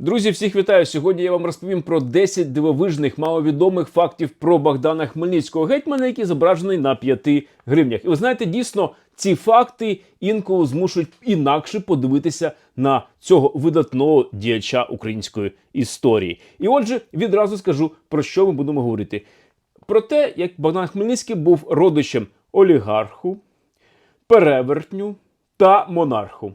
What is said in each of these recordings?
Друзі, всіх вітаю! Сьогодні я вам розповім про 10 дивовижних маловідомих фактів про Богдана Хмельницького гетьмана, який зображений на 5 гривнях. І ви знаєте, дійсно, ці факти інколи змушують інакше подивитися на цього видатного діяча української історії. І отже, відразу скажу про що ми будемо говорити: про те, як Богдан Хмельницький був родичем олігарху, перевертню та монарху.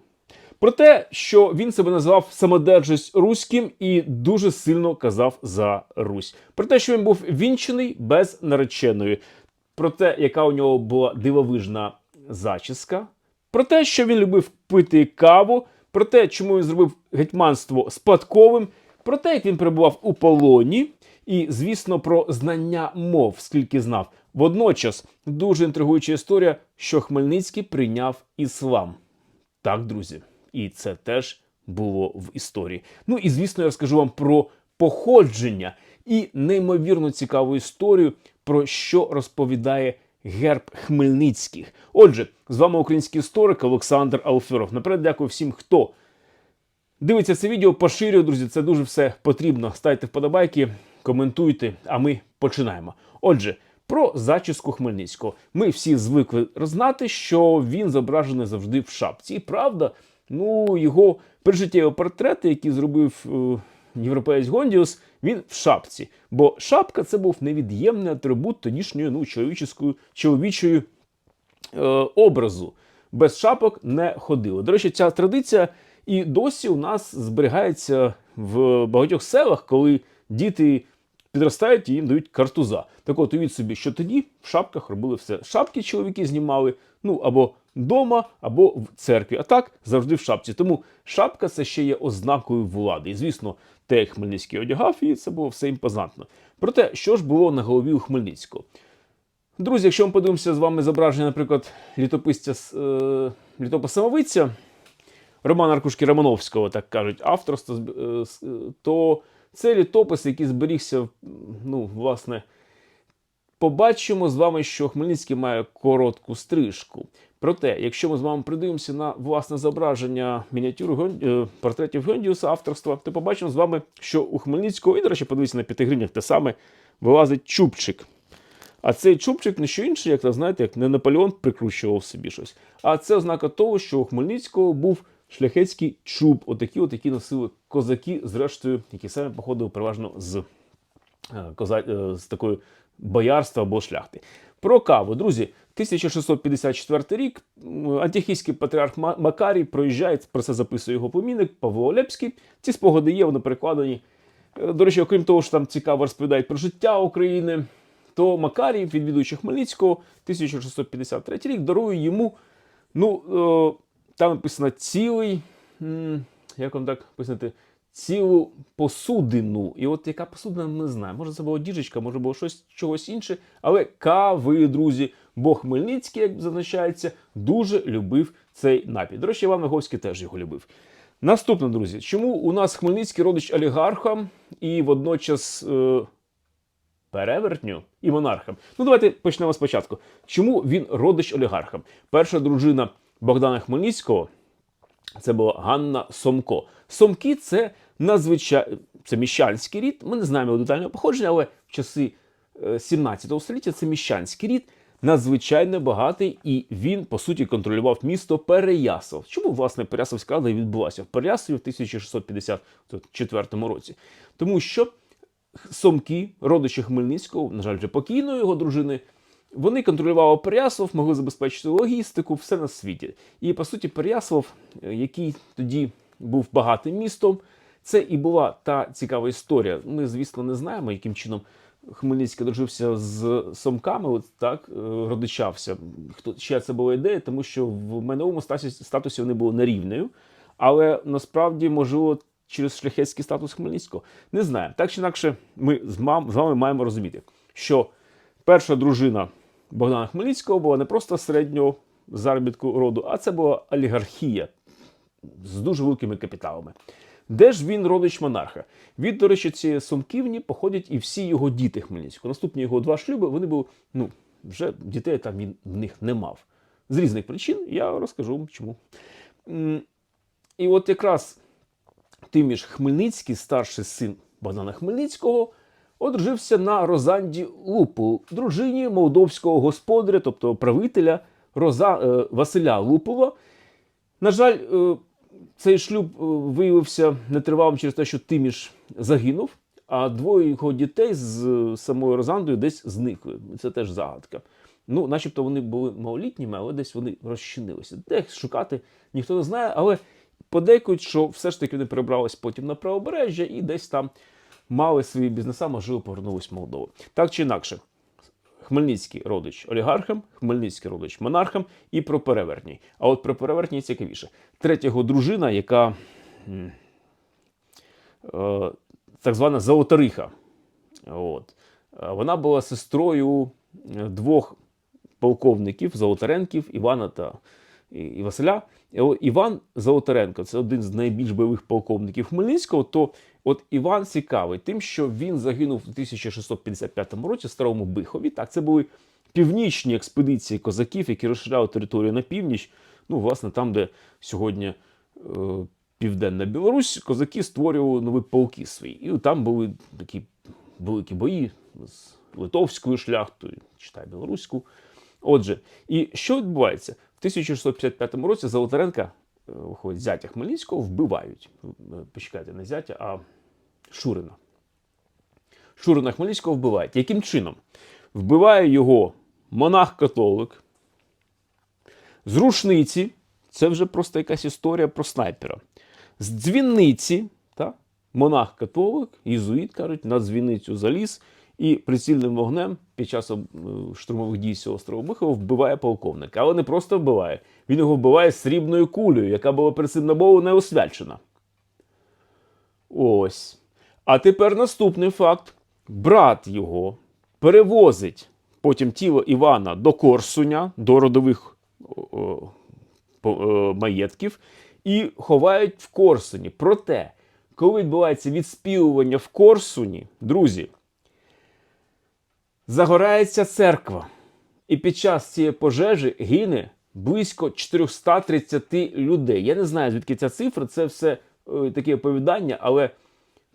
Про те, що він себе називав самодержець руським і дуже сильно казав за Русь. Про те, що він був вінчений без нареченої. Про те, яка у нього була дивовижна зачіска. Про те, що він любив пити каву. Про те, чому він зробив гетьманство спадковим. Про те, як він перебував у полоні. І, звісно, про знання мов, скільки знав. Водночас дуже інтригуюча історія, що Хмельницький прийняв іслам. Так, друзі, і це теж було в історії. Ну і звісно, я розкажу вам про походження і неймовірно цікаву історію, про що розповідає герб Хмельницьких. Отже, з вами український історик Олександр Алферов. Наперед дякую всім, хто дивиться це відео, поширює, друзі. Це дуже все потрібно. Ставте вподобайки, коментуйте, а ми починаємо. Отже. Про зачіску Хмельницького. Ми всі звикли знати, що він зображений завжди в шапці. І правда, ну його прижиттєві портрети, які зробив е, європеєць Гондіус, він в шапці. Бо шапка це був невід'ємний атрибут тодішньої ну, чоловічої, е, образу. Без шапок не ходили. До речі, ця традиція і досі у нас зберігається в багатьох селах, коли діти підростають і їм дають картуза. Так от уявіть собі, що тоді в шапках робили все. Шапки чоловіки знімали ну або вдома, або в церкві. А так завжди в шапці. Тому шапка це ще є ознакою влади. І звісно, те, як Хмельницький одягав, і це було все імпозантно. Проте, що ж було на голові у Хмельницького? Друзі, якщо ми подивимося з вами зображення, наприклад, літописця е, літописа Самовиця, Романа Аркушки Романовського, так кажуть, авторство, е, то це літопис, який зберігся, ну, власне, побачимо з вами, що Хмельницький має коротку стрижку. Проте, якщо ми з вами придивимося на власне зображення мініатюр е, портретів Гондіуса авторства, то побачимо з вами, що у Хмельницького, і, до речі, подивіться на п'ятигринях, те саме вилазить чубчик. А цей чубчик не що інше, як знаєте, як не Наполеон прикручував собі щось. А це ознака того, що у Хмельницького був шляхетський чуб, отакі, от які носили козаки, зрештою, які саме походили переважно з е, коза... е, з такої боярства або шляхти. Про каву, друзі, 1654 рік антихійський патріарх Макарій проїжджає, про це записує його помінник Павло Олепський. Ці спогади є, вони перекладені. Е, До речі, окрім того, що там цікаво розповідають про життя України, то Макарій, відвідуючи Хмельницького, 1653 рік, дарує йому, ну, там написано цілий, як вам так писати, цілу посудину. І от яка посудина, не знаємо. Може, це була діжечка, може було щось чогось інше. Але кави, друзі, бо Хмельницький, як зазначається, дуже любив цей напій. До речі, Іван Виговський теж його любив. Наступне, друзі, чому у нас Хмельницький родич олігарха і водночас е, перевертню і монархам? Ну, давайте почнемо спочатку. Чому він родич олігархам? Перша дружина Богдана Хмельницького це була Ганна Сомко. Сомки це надзвичай... це міщанський рід. Ми не знаємо його детального походження, але в часи 17 століття це міщанський рід, надзвичайно багатий, і він, по суті, контролював місто Переяслав. Чому, власне, Переяславська рада відбулася в Переяславі в 1654 році? Тому що Сомки, родичі Хмельницького, на жаль, вже покійної його дружини, вони контролювали Переяслав, могли забезпечити логістику, все на світі. І по суті, Переяслав, який тоді був багатим містом, це і була та цікава історія. Ми, звісно, не знаємо, яким чином Хмельницький дружився з сомками, от так родичався. Хто чия це була ідея, тому що в майновому статусі, статусі вони були нерівною. Але насправді, можливо, через шляхетський статус Хмельницького не знаю. Так чи інакше, ми з вами маємо розуміти, що перша дружина. Богдана Хмельницького була не просто середнього заробітку роду, а це була олігархія з дуже великими капіталами. Де ж він родич монарха? Від, до речі, цієї сумківні походять і всі його діти Хмельницького. Наступні його два шлюби, вони були, ну, вже дітей там він в них не мав. З різних причин я розкажу вам чому. І от якраз Тиміш Хмельницький, старший син Богдана Хмельницького, одружився на Розанді Лупу, дружині молдовського господаря, тобто правителя Роза, е, Василя Лупова. На жаль, е, цей шлюб е, виявився нетривалим через те, що Тиміш загинув, а двоє його дітей з самою Розандою десь зникли. Це теж загадка. Ну, начебто вони були малолітніми, але десь вони розчинилися. Де їх шукати, ніхто не знає, але подейкують, що все ж таки вони перебрались потім на правобережжя і десь там мали свої бізнеса, можливо, повернулись в Молдову. Так чи інакше, Хмельницький родич олігархам, Хмельницький родич монархам і про перевертній. А от про перевертній цікавіше. Третя його дружина, яка е, так звана Золотариха. От. Е, Вона була сестрою е, двох полковників Золотаренків Івана та і Василя. Іван Золотаренко це один з найбільш бойових полковників Хмельницького. То от Іван цікавий тим, що він загинув у 1655 році в Старому Бихові. Так, це були північні експедиції козаків, які розширяли територію на північ. Ну, власне, там, де сьогодні е, Південна Білорусь, козаки створювали нові полки свої. І там були такі великі бої з литовською шляхтою, читай білоруську. Отже, і що відбувається? В 1655 році Золотаренка, виходить, зятя Хмельницького вбивають. Е, Почекайте, не зятя, а Шурина. Шурина Хмельницького вбивають. Яким чином? Вбиває його монах-католик. З рушниці, це вже просто якась історія про снайпера. З дзвіниці, та, монах-католик, єзуїт, кажуть, на дзвіницю заліз і прицільним вогнем під час е, штурмових дій цього острова Бихова вбиває полковника. Але не просто вбиває, він його вбиває срібною кулею, яка була перед цим на Богу не освячена. Ось. А тепер наступний факт: брат його перевозить потім тіло Івана до Корсуня, до родових е, маєтків, і ховають в Корсуні. Проте, коли відбувається відспівування в Корсуні, друзі, загорається церква. І під час цієї пожежі гине близько 430 людей. Я не знаю, звідки ця цифра, це все е, таке оповідання, але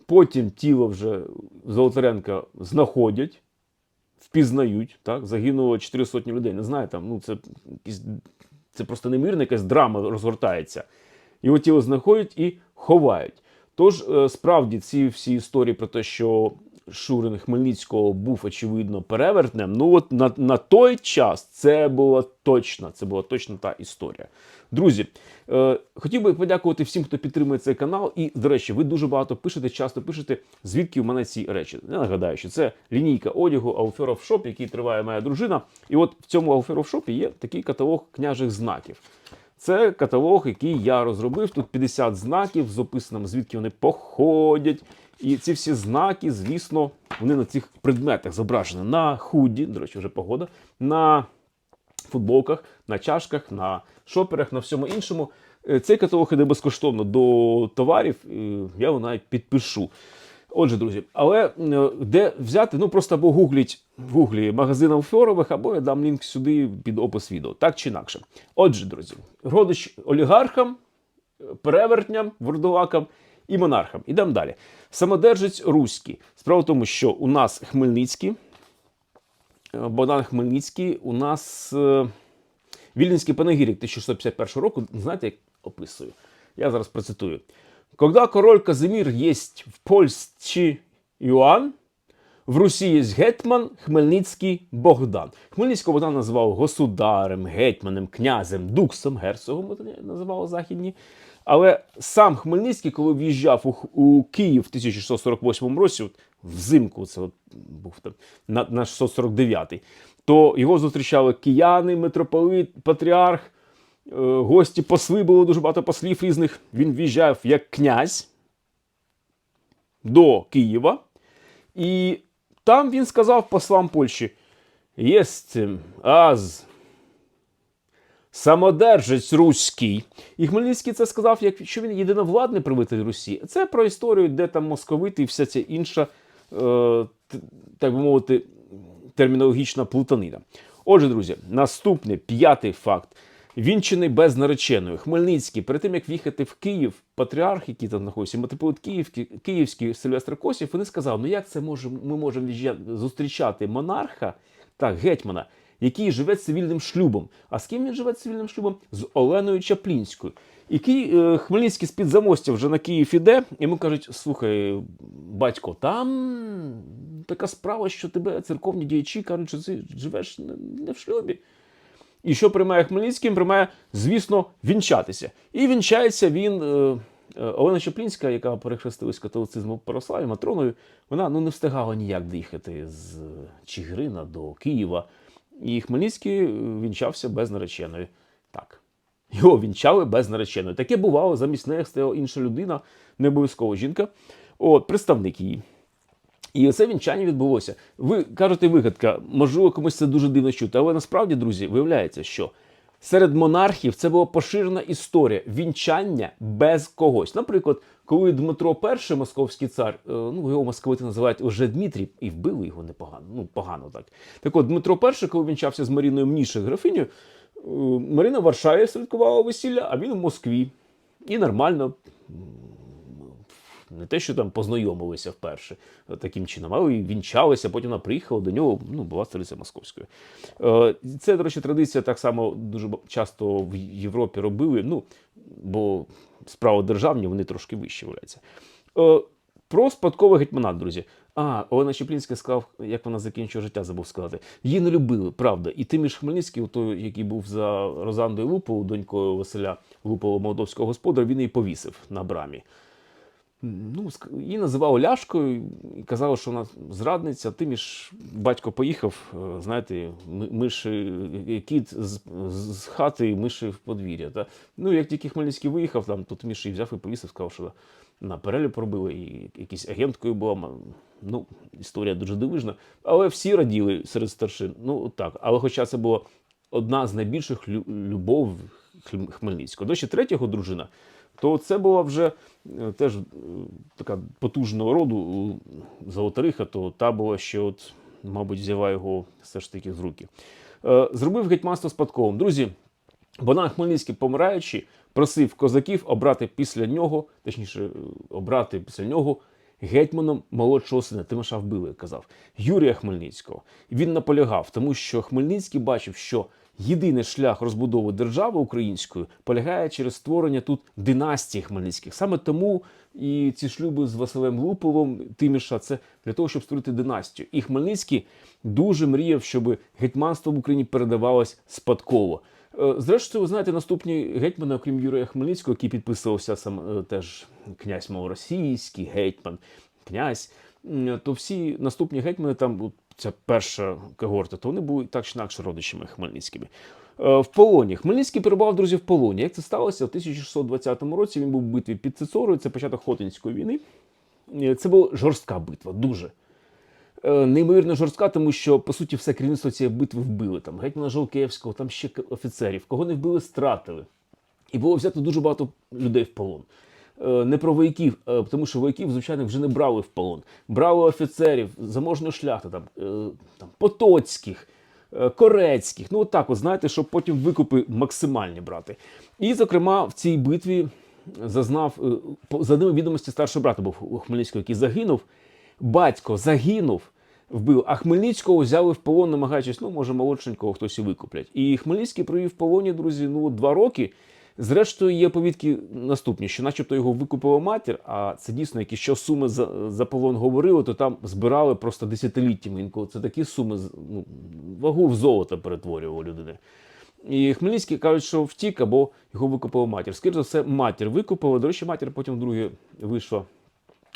потім тіло вже Золотаренка знаходять, впізнають. Так? Загинуло 4 сотні людей. Не знаю, там, ну, це, це просто немірна якась драма розгортається. Його тіло знаходять і ховають. Тож, е, справді, ці всі історії про те, що Шурин Хмельницького був очевидно перевертнем. Ну от на, на той час це була точно, це була точно та історія. Друзі, е, хотів би подякувати всім, хто підтримує цей канал. І, до речі, ви дуже багато пишете, часто пишете, звідки у мене ці речі. Я нагадаю, що це лінійка одягу Ауфера в шоп, який триває моя дружина. І от в цьому Ауфера в шопі є такий каталог княжих знаків. Це каталог, який я розробив. Тут 50 знаків з описаним, звідки вони походять. І ці всі знаки, звісно, вони на цих предметах зображені на худі, до речі, вже погода, на футболках, на чашках, на шоперах, на всьому іншому. Е, Цей каталог іде безкоштовно до товарів. Я його навіть підпишу. Отже, друзі, але е, де взяти? Ну просто або гугліть в гуглі магазин Алфьорових, або я дам лінк сюди під опис відео, так чи інакше. Отже, друзі, родич олігархам, перевертням, вурдулакам і монархам. Ідемо далі. Самодержець Руський. Справа в тому, що у нас Хмельницький, е, Богдан Хмельницький, у нас е, Вільнинський панегірик 1651 року. Знаєте, як описую? Я зараз процитую. Когда король Казимир есть в Польщі Іоанн, в Русі є гетьман Хмельницький Богдан. Хмельницького Богдан називав государем, гетьманом, князем, дуксом, герцогом називали західні. Але сам Хмельницький, коли в'їжджав у, у Київ в 1648 році, взимку, це от був там на, на 649, то його зустрічали кияни, митрополит, патріарх, е, гості, посли, було дуже багато послів різних. Він в'їжджав як князь до Києва. І там він сказав послам Польщі: єстим аз самодержець руський. І Хмельницький це сказав, як що він єдиновладний правитель Русі. Це про історію, де там московити і вся ця інша, е, так би мовити, термінологічна плутанина. Отже, друзі, наступний п'ятий факт. Вінчений без нареченої. Хмельницький, перед тим як в'їхати в Київ, патріарх, який там знаходився, митрополит Київський, Київський Сильвестр Косів, вони сказали, ну як це може, ми можемо зустрічати монарха, так, гетьмана, який живе цивільним шлюбом. А з ким він живе цивільним шлюбом? З Оленою Чаплінською. І Ки... е, Хмельницький з-під замостя вже на Київ іде, йому кажуть: слухай, батько, там така справа, що тебе церковні діячі кажуть, що ти живеш не- в шлюбі. І що приймає Хмельницький? Приймає, звісно, вінчатися. І вінчається він. е, е, Олена Чаплінська, яка перехрестилась католицизму в Матроною, вона ну, не встигала ніяк доїхати з Чигирина до Києва. І Хмельницький е, вінчався без нареченої. Так. Його вінчали без нареченої. Таке бувало, замість неї стояла інша людина, не обов'язково жінка, от, представник її. І оце вінчання відбулося. Ви кажете, вигадка, можливо, комусь це дуже дивно чути, але насправді, друзі, виявляється, що серед монархів це була поширена історія вінчання без когось. Наприклад, коли Дмитро І, московський цар, е, ну його московити називають уже Дмитрій, і вбили його непогано. Ну погано так. Так от Дмитро І, коли вінчався з Маріною Мнішек, графинею, е, Марина в Варшаві святкувала весілля, а він у Москві. І нормально не те, що там познайомилися вперше таким чином, але вінчалися, потім вона приїхала до нього, ну, була столиця Московською. Е, Це, до речі, традиція так само дуже часто в Європі робили, ну, бо справи державні, вони трошки вищі виявляються. Е, Про спадковий гетьманат, друзі. А, Олена Чеплінська сказав, як вона закінчила життя, забув сказати. Її не любили, правда. І Тиміш Хмельницький, той, який був за Розандою Луповою, донькою Василя Лупова, молдовського господаря, він її повісив на брамі ну, її називали Ляшкою і казали, що вона зрадниця. Тим ж батько поїхав, е, знаєте, ми- миші, е, кіт з, з хати, миші в подвір'я. Та? Ну, як тільки Хмельницький виїхав, там тут Міші взяв і повісив, сказав, що на перелі пробили, і якийсь агенткою була. Ну, історія дуже дивижна. Але всі раділи серед старшин. Ну, так. Але хоча це була одна з найбільших лю- любов Хм- Хмельницького. До речі, третього дружина, то це була вже теж е, така потужного роду е, Золотариха, то та була ще, от, мабуть, взяла його все ж таки з руки. Е, Зробив гетьманство спадковим. Друзі, Богдан Хмельницький, помираючи, просив козаків обрати після нього, точніше, е, обрати після нього гетьманом молодшого сина. Тимоша вбили, казав Юрія Хмельницького. Він наполягав, тому що Хмельницький бачив, що єдиний шлях розбудови держави української полягає через створення тут династії Хмельницьких. Саме тому і ці шлюби з Василем Луповим Тиміша це для того, щоб створити династію. І Хмельницький дуже мріяв, щоб гетьманство в Україні передавалось спадково. Е, Зрештою, ви знаєте, наступні гетьмани, окрім Юрія Хмельницького, який підписувався сам е, теж князь Малоросійський, гетьман, князь, то всі наступні гетьмани, там ця перша когорта, то вони були так чи інакше родичами Хмельницькими. Е, В полоні. Хмельницький перебував, друзі, в полоні. Як це сталося? У 1620 році він був в битві під Цицорою, це початок Хотинської війни. Е, Це була жорстка битва, дуже е, неймовірно жорстка, тому що по суті все керівництво цієї битви вбили. Там гетьмана Жолкевського, там ще офіцерів, кого не вбили, стратили. І було взято дуже багато людей в полон. Е, Не про вояків, е, тому що вояків, звичайно, вже не брали в полон. Брали офіцерів, заможної шляхти, там, е, там, потоцьких, корецьких. Ну, от так, от, знаєте, щоб потім викупи максимальні брати. І, зокрема, в цій битві зазнав за ними відомості старшого брата був у Хмельницького, який загинув. Батько загинув, вбив, а Хмельницького взяли в полон, намагаючись, ну, може, молодшенького хтось і викуплять. І Хмельницький провів в полоні, друзі, ну, два роки. Зрештою, є повідки наступні, що начебто його викупила матір, а це дійсно якісь що суми за, за полон говорили, то там збирали просто десятиліттями. Інколи це такі суми, ну, вагу в золото перетворювали людини. І Хмельницький кажуть, що втік або його викупила матір. Скоріше за все, матір викупила. До речі, матір потім вдруге вийшла,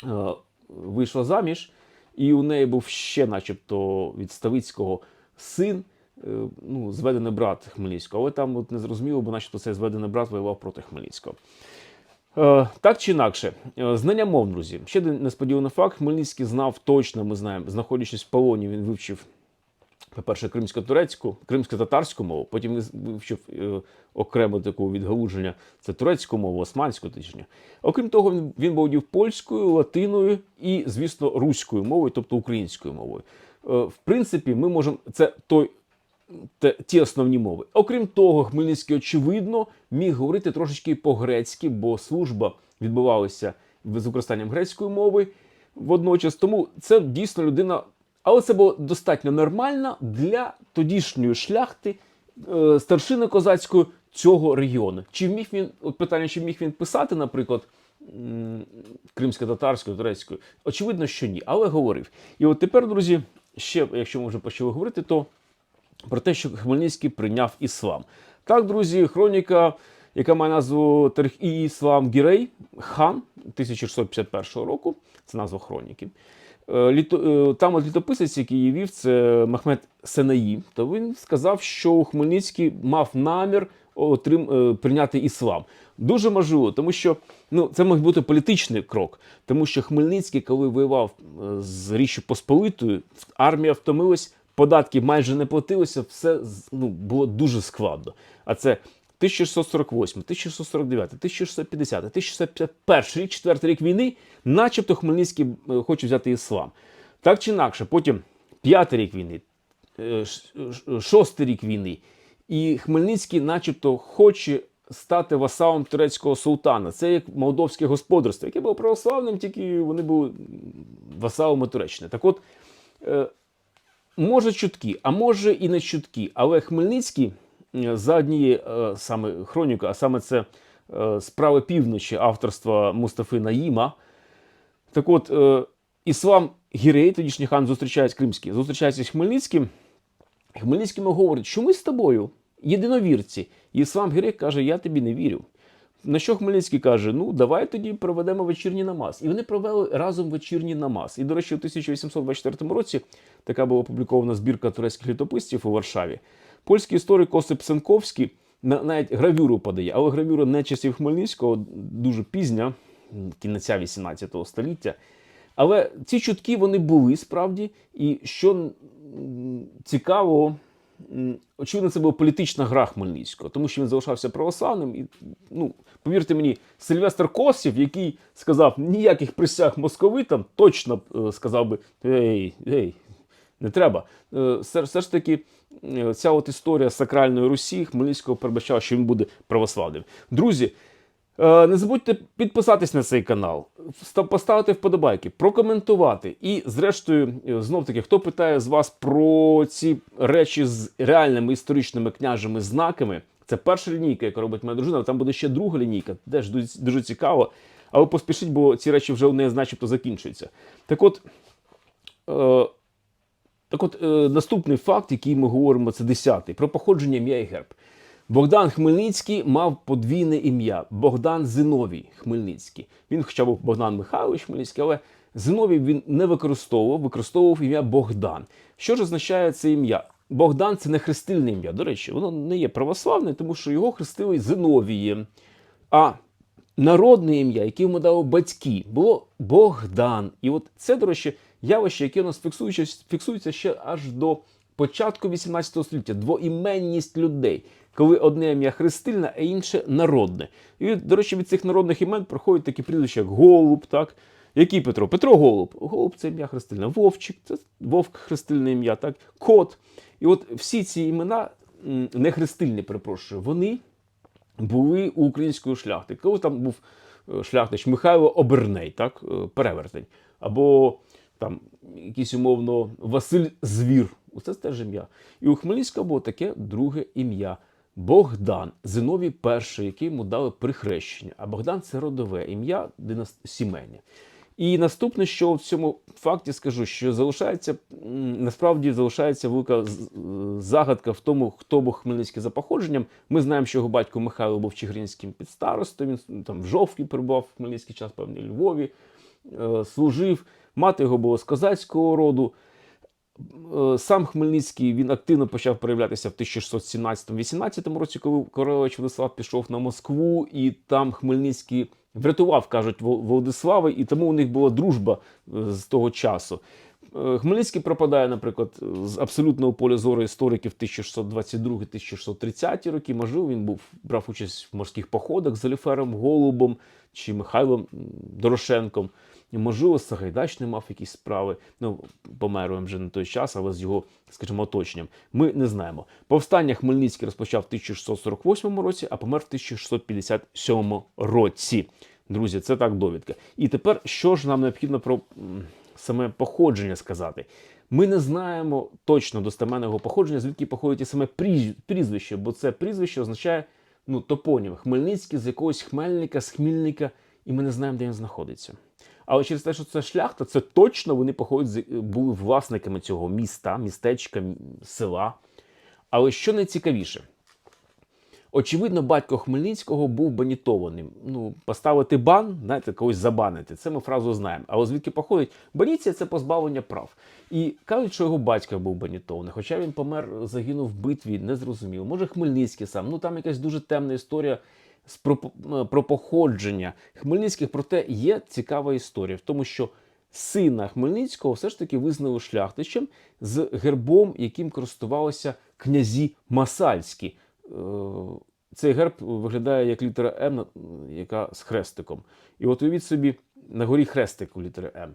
е, вийшла заміж, і у неї був ще, начебто, від Ставицького син, ну, зведений брат Хмельницького. Але там от не зрозуміло, бо начебто цей зведений брат воював проти Хмельницького. Е, Так чи інакше, Е, знання мов, друзі. Ще один несподіваний факт. Хмельницький знав точно, ми знаємо, знаходячись в полоні, він вивчив по-перше, кримсько-турецьку, кримсько-татарську мову, потім вивчив е, окремо таку відгалуження це турецьку мову, османську точніше. Окрім того, він, він володів польською, латиною і, звісно, руською мовою, тобто українською мовою. Е, в принципі, ми можемо. Це той ті основні мови. Окрім того, Хмельницький, очевидно, міг говорити трошечки по-грецьки, бо служба відбувалася з використанням грецької мови водночас. Тому це дійсно людина. Але це було достатньо нормально для тодішньої шляхти е, старшини козацької цього регіону. Чи вміг він, от питання, чи міг він писати, наприклад, кримсько-татарською, турецькою? Очевидно, що ні, але говорив. І от тепер, друзі, ще, якщо ми вже почали говорити, то про те, що Хмельницький прийняв іслам. Так, друзі, хроніка, яка має назву і Іслам Гірей, хан 1651 року, це назва хроніки. Е, е, там от літописець, який її вів, це Махмед Сенаї, то він сказав, що Хмельницький мав намір отрим, е, прийняти іслам. Дуже можливо, тому що ну, це мог бути політичний крок, тому що Хмельницький, коли воював з Річчю Посполитою, армія втомилась, податки майже не платилося, все ну, було дуже складно. А це 1648, 1649, 1650, 1651 рік, четвертий рік війни, начебто Хмельницький е, хоче взяти іслам. Так чи інакше, потім п'ятий рік війни, е, шостий рік війни. І Хмельницький, начебто, хоче стати васалом турецького султана. Це як молдовське господарство, яке було православним, тільки вони були васалами Туреччини. Так от, е, може чутки, а може і не чутки. Але Хмельницький е, за однією е, саме хроніка, а саме це е, справи півночі авторства Мустафи Наїма. Так от, Іслам Гірей, тодішній хан, зустрічається Кримський, зустрічається з Хмельницьким. Хмельницький говорить, що ми з тобою єдиновірці. І Іслам Гірей каже, я тобі не вірю. На що Хмельницький каже: ну давай тоді проведемо вечірній намаз. І вони провели разом вечірній намаз. І, до речі, у 1824 році така була опублікована збірка турецьких літописців у Варшаві. Польський історик Осип Сенковський на- навіть гравюру подає, але гравюра не часів Хмельницького, дуже пізня, кінця 18 століття. Але ці чутки вони були справді. І що м, цікаво, м, очевидно, це була політична гра Хмельницького, тому що він залишався православним. І, ну, повірте мені, Сильвестр Косів, який сказав ніяких присяг московитам, точно е, сказав би: ей, ей, не треба. Е, Все, ж таки, е, ця от історія сакральної Русі Хмельницького передбачала, що він буде православним. Друзі. Не забудьте підписатись на цей канал, поставити вподобайки, прокоментувати. І, зрештою, е, знов таки, хто питає з вас про ці речі з реальними історичними княжими знаками, це перша лінійка, яку робить моя дружина, там буде ще друга лінійка, теж дуже, дуже цікаво. Але поспішіть, бо ці речі вже у неї, начебто, закінчуються. Так от. Е, так от, е, наступний факт, який ми говоримо, це десятий, про походження ім'я і герб. Богдан Хмельницький мав подвійне ім'я Богдан Зиновій Хмельницький. Він хоча був Богдан Михайлович Хмельницький, але Зиновій він не використовував, використовував ім'я Богдан. Що ж означає це ім'я? Богдан це не хрестильне ім'я. До речі, воно не є православне, тому що його хрестили Зиновієм. А народне ім'я, яке йому дали батьки, було Богдан. І от це, до речі, явище, яке у нас фіксується, фіксується ще аж до початку 18 століття. Двоіменність людей, коли одне ім'я хрестильне, а інше народне. І, до речі, від цих народних імен проходять такі прізвища, як Голуб, так? Який Петро? Петро Голуб. Голуб це ім'я хрестильне. Вовчик, це Вовк хрестильне ім'я, так? Кот. І от всі ці імена, не хрестильні, перепрошую, вони були у української шляхти. Коли там був е, шляхтич Михайло Оберней, так, е, перевертень, або там якийсь умовно Василь Звір. Це теж ім'я. І у Хмельницького було таке друге ім'я. Богдан, Зиновій перший, який йому дали прихрещення. А Богдан це родове ім'я сімейне. І наступне, що в цьому факті скажу, що залишається насправді залишається велика загадка в тому, хто був Хмельницький за походженням. Ми знаємо, що його батько Михайло був чигиринським підстаростою. Він там в Жовкві перебував в Хмельницький час, певний Львові, е, служив. Мати його була з козацького роду. Е, Сам Хмельницький він активно почав проявлятися в 1617-18 році, коли Королевич Владислав пішов на Москву, і там Хмельницький врятував, кажуть, Вол- Владислава, і тому у них була дружба е, з того часу. Е, Хмельницький пропадає, наприклад, з абсолютного поля зору істориків 1622-1630 роки. Можливо, він був брав участь в морських походах з Аліфером Голубом чи Михайлом Дорошенком. Можливо, Сагайдач не мав якісь справи. Ну, помер вже на той час, але з його, скажімо, оточенням. Ми не знаємо. Повстання Хмельницький розпочав в 1648 році, а помер в 1657 році. Друзі, це так довідка. І тепер що ж нам необхідно про саме походження сказати? Ми не знаємо точно достеменного походження, звідки походить і саме прізвище, бо це прізвище означає ну, топонім. Хмельницький з якогось Хмельника, з Хмільника, і ми не знаємо, де він знаходиться. Але через те, що це шляхта, це точно вони походять, були власниками цього міста, містечка, села. Але що найцікавіше, Очевидно, батько Хмельницького був банітованим. Ну, поставити бан, знаєте, когось забанити. Це ми фразу знаємо. Але звідки походить? Баніція це позбавлення прав. І кажуть, що його батько був банітований. Хоча він помер, загинув в битві, не зрозуміло. Може, Хмельницький сам. Ну там якась дуже темна історія з про, е, про походження Хмельницьких. Проте є цікава історія в тому, що сина Хмельницького все ж таки визнали шляхтичем з гербом, яким користувалися князі Масальські. Е, Цей герб виглядає як літера М, яка з хрестиком. І от уявіть собі на горі хрестик у літери М.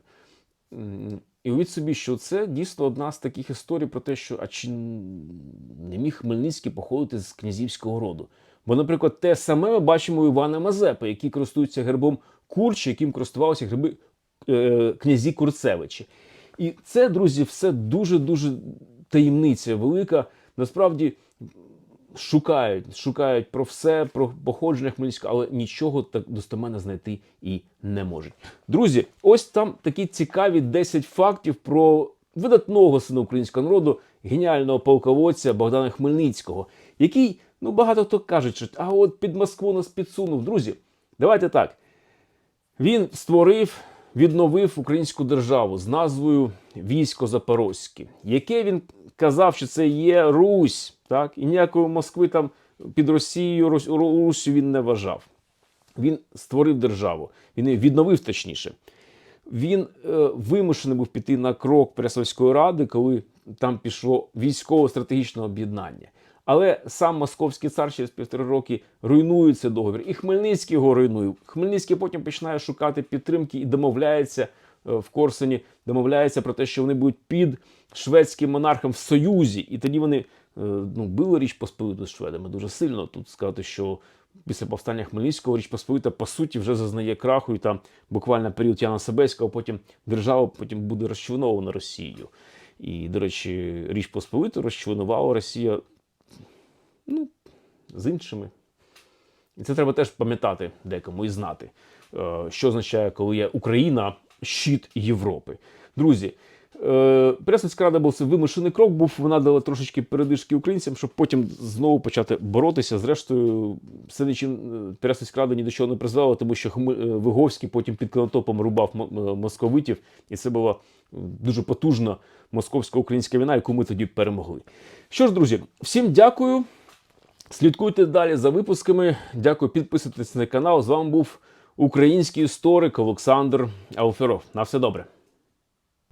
І уявіть собі, що це дійсно одна з таких історій про те, що а чи не міг Хмельницький походити з князівського роду. Бо, наприклад, те саме ми бачимо у Івана Мазепи, який користується гербом Курч, яким користувалися герби е, князі Курцевичі. І це, друзі, все дуже-дуже таємниця велика. Насправді шукають, шукають про все, про походження Хмельницького, але нічого так достеменно знайти і не можуть. Друзі, ось там такі цікаві 10 фактів про видатного сина українського народу, геніального полководця Богдана Хмельницького, який, ну багато хто каже, що а от під Москву нас підсунув. Друзі, давайте так. Він створив, відновив українську державу з назвою Військо Запорозьке, яке він казав, що це є Русь, так? і ніякої Москви там під Росією, Рус- Руссю він не вважав. Він створив державу, він її відновив точніше. Він е, вимушений був піти на крок Переславської ради, коли там пішло військово-стратегічне об'єднання. Але сам московський цар через півтори роки руйнує цей договір, і Хмельницький його руйнує. Хмельницький потім починає шукати підтримки і домовляється в Корсуні, домовляється про те, що вони будуть під шведським монархом в союзі, і тоді вони е, ну, били річ Посполиту з шведами дуже сильно. Тут сказати, що після повстання Хмельницького Річ Посполита по суті вже зазнає краху, і там буквально період Яна Себеського, потім держава потім буде розчленована Росією. І, до речі, Річ Посполиту розчленувала Росія ну, з іншими. І це треба теж пам'ятати декому і знати, е, що означає, коли є Україна, щит Європи. Друзі, е, Переславська рада був це вимушений крок, був вона дала трошечки передишки українцям, щоб потім знову почати боротися. Зрештою, все нічим е, рада ні до чого не призвела, тому що е, Виговський потім під Конотопом рубав м- московитів, і це була дуже потужна московсько-українська війна, яку ми тоді перемогли. Що ж, друзі, всім дякую. Слідкуйте далі за випусками. Дякую, підписуйтесь на канал. З вами був український історик Олександр Алферов. На все добре.